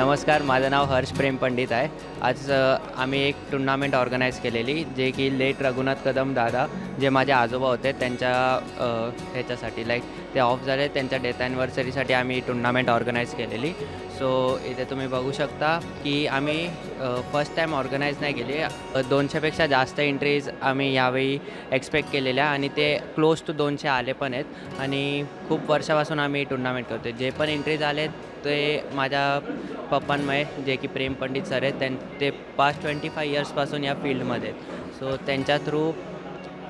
नमस्कार माझं नाव हर्ष प्रेम पंडित आहे. आज आम्ही एक टुर्नामेंट ऑर्गनाईज केलेली जे की लेट रघुनाथ कदम दादा जे माझे आजोबा होते त्यांच्या ह्याच्यासाठी लाईक ते ऑफ झाले. त्यांच्या डेथ ॲनिव्हर्सरीसाठी आम्ही टुर्नामेंट ऑर्गनाईज केलेली. सो इथे तुम्ही बघू शकता की आम्ही फर्स्ट टाईम ऑर्गनाईज नाही केली. दोनशेपेक्षा जास्त एंट्रीज आम्ही यावेळी एक्सपेक्ट केलेल्या आणि ते क्लोज टू दोनशे आले पण आहेत. आणि खूप वर्षापासून आम्ही टुर्नामेंट करतो जे पण एंट्रीज आले ते माझ्या पप्पांमुळे जे की प्रेम पंडित सर आहेत त्यां ते पास्ट ट्वेंटी फाय इयर्सपासून या फील्डमध्ये सो त्यांच्या थ्रू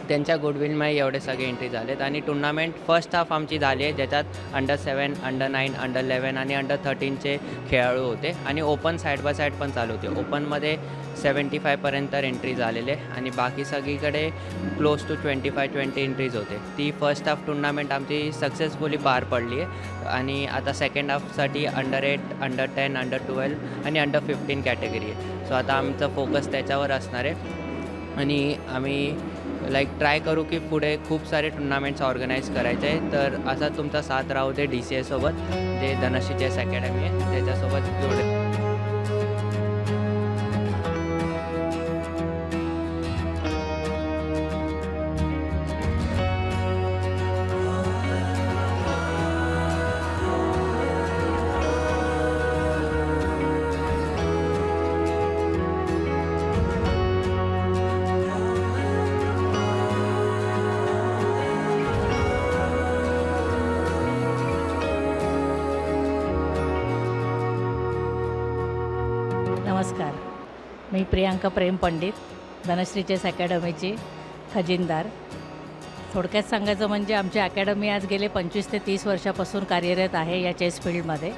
त्यांच्या गुडविलमुळे एवढे सगळे एंट्री झालेत. आणि टुर्नामेंट फर्स्ट हाफ आमची झाली आहे ज्याच्यात under seven under nine under eleven आणि अंडर थर्टीनचे खेळाडू होते. आणि ओपन साईड बाय साईड पण चालू होते. ओपनमध्ये सेवन्टी फायपर्यंत एंट्री झालेले आणि बाकी सगळीकडे close to twenty five twenty entries होते. ती फर्स्ट हाफ टुर्नामेंट आमची सक्सेसफुली पार पडली आहे. आणि आता second हाफसाठी under eight under ten under twelve आणि अंडर फिफ्टीन कॅटेगरी आहे. सो आता आमचं फोकस त्याच्यावर असणार आहे. आणि आम्ही लाईक ट्राय करू की पुढे खूप सारे टुर्नामेंट्स ऑर्गनाईज करायचे आहे. तर असा तुमचा साथ राहू दे डी सी एसोबत जे धनश्री चेस अकॅडमी आहे. त्याच्यासोबत जोड. मी प्रियांका प्रेम पंडित धनश्री चेस अकॅडमीची खजिनदार. थोडक्यात सांगायचं म्हणजे आमची अकॅडमी आज गेले पंचवीस ते तीस वर्षापासून कार्यरत आहे या चेस फील्डमध्ये.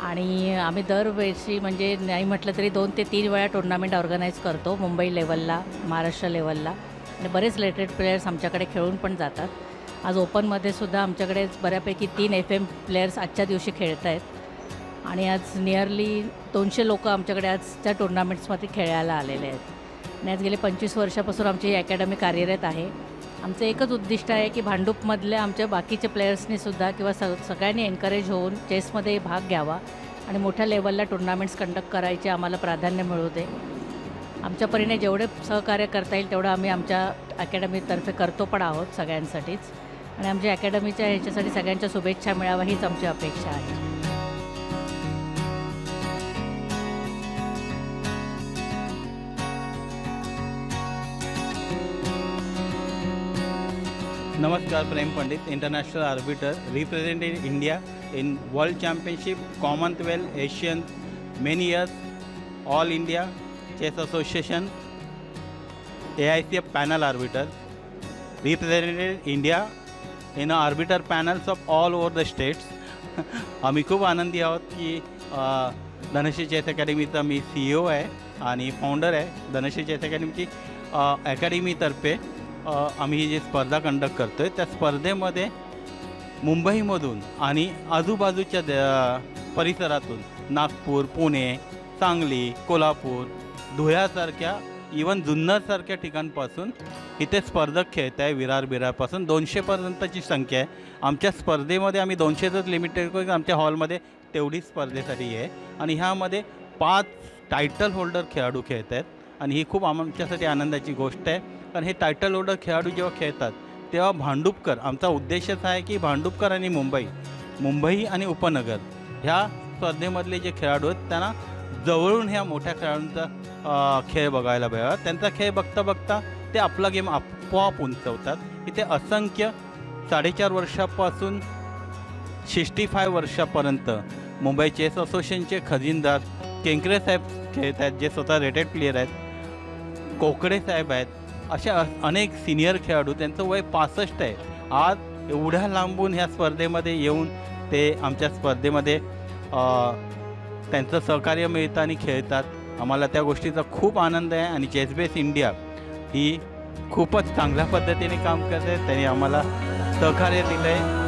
आणि आम्ही दरवर्षी म्हणजे नाही म्हटलं तरी दोन ते तीन वेळा टुर्नामेंट ऑर्गनाईज करतो मुंबई लेवलला महाराष्ट्र लेवलला. आणि बरेच लेटेड प्लेयर्स आमच्याकडे खेळून पण जातात. आज ओपनमध्ये सुद्धा आमच्याकडे बऱ्यापैकी तीन एफ एम प्लेयर्स आजच्या दिवशी खेळत आहेत आणि आज नियरली दोनशे लोक आमच्याकडे आजच्या टुर्नामेंट्समध्ये खेळायला आलेले आहेत. आणि आज गेले पंचवीस वर्षापासून आमची ही अकॅडमी कार्यरत आहे. आमचं एकच उद्दिष्ट आहे की भांडूपमधल्या आमच्या बाकीच्या प्लेयर्सनीसुद्धा किंवा स सगळ्यांनी एनकरेज होऊन चेसमध्ये भाग घ्यावा आणि मोठ्या लेवलला टुर्नामेंट्स कंडक्ट करायचे आम्हाला प्राधान्य मिळू दे. आमच्या परीने जेवढे सहकार्य करता येईल तेवढं आम्ही आमच्या अकॅडमीतर्फे करतो पण आहोत सगळ्यांसाठीच. आणि आमच्या अकॅडमीच्या ह्याच्यासाठी सगळ्यांच्या शुभेच्छा मिळावा हीच आमची अपेक्षा आहे. नमस्कार Prem Pandit international arbiter represented India in world championship commonwealth Asian many years all India chess association A I C F panel arbiter represented India in arbiter panels of all over the states आम्ही खूप आनंदी आहोत की Dhanashree chess अकॅडमीचा मी C O आहे आणि founder आहे. धनश्री चेस अकॅडमीची अकॅडमीतर्फे आम्ही ही जी स्पर्धा कंडक्ट करतो आहे त्या स्पर्धेमध्ये मुंबईमधून आणि आजूबाजूच्या द- परिसरातून नागपूर पुणे सांगली कोल्हापूर धुळ्यासारख्या इवन जुन्नरसारख्या ठिकाणपासून इथे स्पर्धक खेळत आहे विरार बिरारपासून दोनशेपर्यंतची संख्या आहे. आमच्या स्पर्धेमध्ये आम्ही दोनशेचंच लिमिटेड करू आमच्या हॉलमध्ये तेवढी स्पर्धेसाठी आहे. आणि ह्यामध्ये पाच टायटल होल्डर खेळाडू खेळत आहेत आणि ही खूप आमच्यासाठी आनंदाची गोष्ट आहे. कारण हे टायटल होल्डर खेळाडू जेव्हा खेळतात तेव्हा भांडुपकर आमचा उद्देशच आहे की भांडुपकर आणि मुंबई मुंबई आणि उपनगर ह्या स्पर्धेमधले जे खेळाडू आहेत त्यांना जवळून ह्या मोठ्या खेळाडूंचा खेळ बघायला मिळावा त्यांचा खेळ बघता बघता ते आपला गेम आपोआप उंचवतात. इथे असंख्य साडेचार वर्षापासून सिक्स्टी फाय वर्षापर्यंत मुंबई चेस असोसिएशनचे खजिनदार केंकरे साहेब खेळत आहेत जे स्वतः रेटेड प्लेयर आहेत कोकडे साहेब आहेत अशा अनेक सिनियर खेळाडू त्यांचं वय पासष्ट आहे. आज एवढ्या लांबून ह्या स्पर्धेमध्ये येऊन ते आमच्या स्पर्धेमध्ये त्यांचं सहकार्य मिळतं आणि खेळतात. आम्हाला त्या गोष्टीचा खूप आनंद आहे आणि जेसबेस इंडिया ही खूपच चांगल्या पद्धतीने काम करते. त्यांनी आम्हाला सहकार्य दिलं आहे